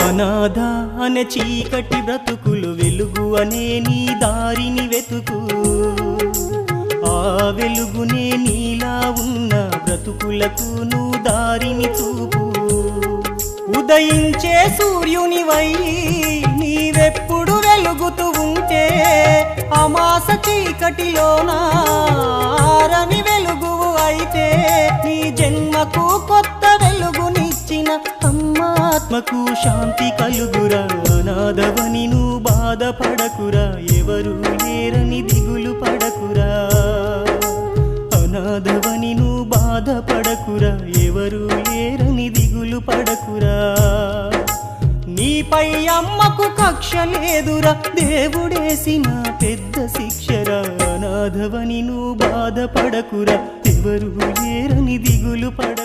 అనాథ అనే చీకటి బ్రతుకులు వెలుగు అనే నీ దారిని వెతుకు. ఆ వెలుగునే నీలా ఉన్న బ్రతుకులకు నువ్వు దారిని చూపు. ఉదయించే సూర్యునివై నీవెప్పుడు వెలుగుతూ ఉంటే అమాస చీకటిలోనా ఆరని వెలుగు అయితే నీ జన్మకు ఆత్మకు శాంతి కలుగురా. అనాథవని నువ్వు బాధపడకురా. ఎవరు లేరని దిగులు పడకురా. అనాథవని నువ్వు బాధపడకురా. ఎవరు లేరని దిగులు పడకురా. నీపై అమ్మకు కక్ష లేదురా. దేవుడేసిన పెద్ద శిక్షరా. అనాథవని నువ్వు బాధపడకురా. ఎవరు లేరని దిగులు పడ